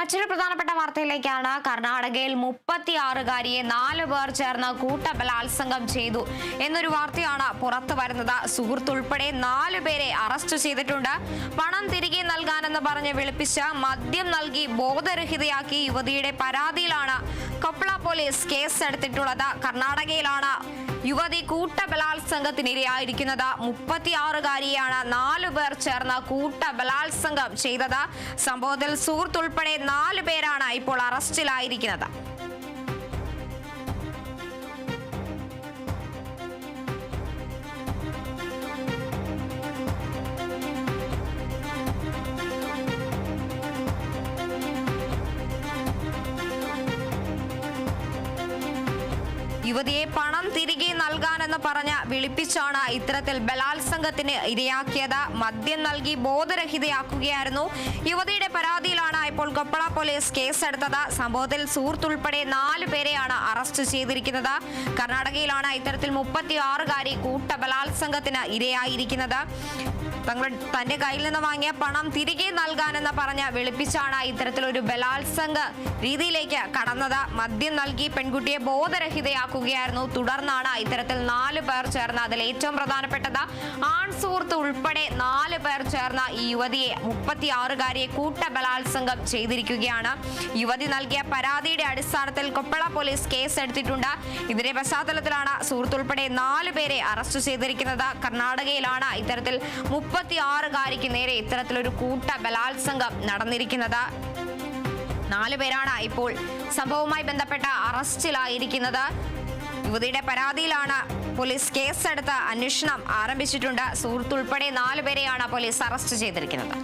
മറ്റൊരു പ്രധാനപ്പെട്ട വാർത്തയിലേക്കാണ് കർണാടകയിൽ മുപ്പത്തിയാറുകാരിയെ നാല് പേർ ചേർന്ന് കൂട്ടബലാത്സംഗം ചെയ്തു എന്നൊരു വാർത്തയാണ് പുറത്തു വരുന്നത്. സുഹൃത്തുൾപ്പെടെ നാലു പേരെ അറസ്റ്റ് ചെയ്തിട്ടുണ്ട്. പണം തിരികെ നൽകാനെന്ന് പറഞ്ഞ് വിളിപ്പിച്ച് മദ്യം നൽകി ബോധരഹിതയാക്കി യുവതിയുടെ പരാതിയിലാണ് കൊപ്പള പോലീസ് കേസ് എടുത്തിട്ടുള്ളത് കർണാടകയിലാണ് യുവതി കൂട്ടബലാത്സംഗത്തിനിരയായിരിക്കുന്നത് മുപ്പത്തിയാറുകാരിയാണ് നാലു പേർ ചേർന്ന് കൂട്ടബലാത്സംഗം ചെയ്തത്. സംഭവത്തിൽ സുഹൃത്തുൾപ്പെടെ നാലു പേരാണ് ഇപ്പോൾ അറസ്റ്റിലായിരിക്കുന്നത്. യുവതിയെ പണം തിരികെ നൽകാനെന്ന് പറഞ്ഞ് വിളിപ്പിച്ചാണ് ഇത്തരത്തിൽ ബലാത്സംഗത്തിന് ഇരയാക്കിയത്. മദ്യം നൽകി ബോധരഹിതയാക്കുകയായിരുന്നു. യുവതിയുടെ പരാതിയിലാണ് ഇപ്പോൾ കൊപ്പള പോലീസ് കേസെടുത്തത്. സംഭവത്തിൽ സുഹൃത്തുൾപ്പെടെ നാലു പേരെയാണ് അറസ്റ്റ് ചെയ്തിരിക്കുന്നത്. കർണാടകയിലാണ് ഇത്തരത്തിൽ മുപ്പത്തിയാറുകാരി കൂട്ട ബലാത്സംഗത്തിന് ഇരയായിരിക്കുന്നത്. തങ്ങളുടെ തന്റെ കയ്യിൽ നിന്ന് വാങ്ങിയ പണം തിരികെ നൽകാനെന്ന് പറഞ്ഞ് വിളിപ്പിച്ചാണ് ഇത്തരത്തിലൊരു ബലാത്സംഗ രീതിയിലേക്ക് കടന്നത്. മദ്യം നൽകി പെൺകുട്ടിയെ ബോധരഹിതയാക്കുകയായിരുന്നു തുടർന്നാണ് ഇത്തരത്തിൽ നാല് പേർ ചേർന്ന് അതിൽ ഏറ്റവും പ്രധാനപ്പെട്ടത് ആൺ സുഹൃത്ത് ഉൾപ്പെടെ നാല് പേർ ചേർന്ന ഈ യുവതിയെ മുപ്പത്തിയാറുകാരിയെ കൂട്ട ബലാത്സംഗം ചെയ്തിരിക്കുകയാണ്. യുവതി നൽകിയ പരാതിയുടെ അടിസ്ഥാനത്തിൽ കൊപ്പള പോലീസ് കേസ് എടുത്തിട്ടുണ്ട് ഇതിന്റെ പശ്ചാത്തലത്തിലാണ് സുഹൃത്ത് ഉൾപ്പെടെ നാല് പേരെ അറസ്റ്റ് ചെയ്തിരിക്കുന്നത്. കർണാടകയിലാണ് ഇത്തരത്തിൽ മുപ്പത്തിയാറുകാരിക്ക് നേരെ ഇത്തരത്തിലൊരു കൂട്ട ബലാത്സംഗം നടന്നിരിക്കുന്നത്. നാലു പേരാണ് ഇപ്പോൾ സംഭവവുമായി ബന്ധപ്പെട്ട അറസ്റ്റിലായിരിക്കുന്നത്. യുവതിയുടെ പരാതിയിലാണ് പോലീസ് കേസെടുത്ത് അന്വേഷണം ആരംഭിച്ചിട്ടുണ്ട്. സുഹൃത്തുൾപ്പെടെ നാലുപേരെയാണ് പോലീസ് അറസ്റ്റ് ചെയ്തിരിക്കുന്നത്.